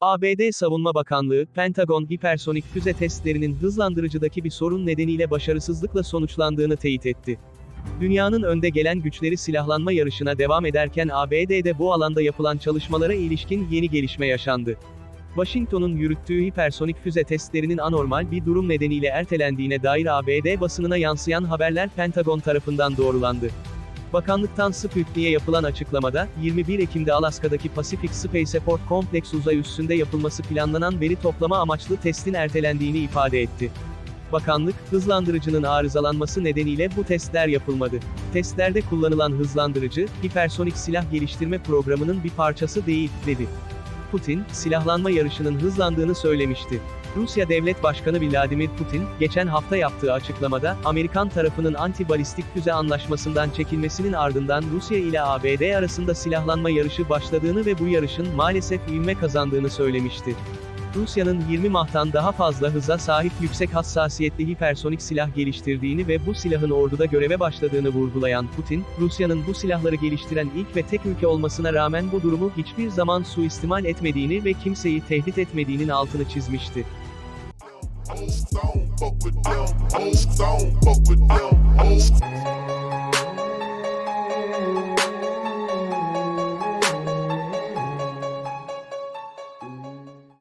ABD Savunma Bakanlığı, Pentagon hipersonik füze testlerinin hızlandırıcıdaki bir sorun nedeniyle başarısızlıkla sonuçlandığını teyit etti. Dünyanın önde gelen güçleri silahlanma yarışına devam ederken ABD'de bu alanda yapılan çalışmalara ilişkin yeni gelişme yaşandı. Washington'un yürüttüğü hipersonik füze testlerinin anormal bir durum nedeniyle ertelendiğine dair ABD basınına yansıyan haberler Pentagon tarafından doğrulandı. Bakanlıktan Sputnik'e yapılan açıklamada, 21 Ekim'de Alaska'daki Pacific Spaceport Complex uzay üssünde yapılması planlanan veri toplama amaçlı testin ertelendiğini ifade etti. Bakanlık, hızlandırıcının arızalanması nedeniyle bu testler yapılmadı. Testlerde kullanılan hızlandırıcı, hipersonik silah geliştirme programının bir parçası değil, dedi. Putin, silahlanma yarışının hızlandığını söylemişti. Rusya Devlet Başkanı Vladimir Putin, geçen hafta yaptığı açıklamada, Amerikan tarafının anti-balistik füze anlaşmasından çekilmesinin ardından Rusya ile ABD arasında silahlanma yarışı başladığını ve bu yarışın maalesef ivme kazandığını söylemişti. Rusya'nın 20 Mah'tan daha fazla hıza sahip yüksek hassasiyetli hipersonik silah geliştirdiğini ve bu silahın orduda göreve başladığını vurgulayan Putin, Rusya'nın bu silahları geliştiren ilk ve tek ülke olmasına rağmen bu durumu hiçbir zaman suistimal etmediğini ve kimseyi tehdit etmediğinin altını çizmişti. Zone, fuck with them. Zone, fuck with them.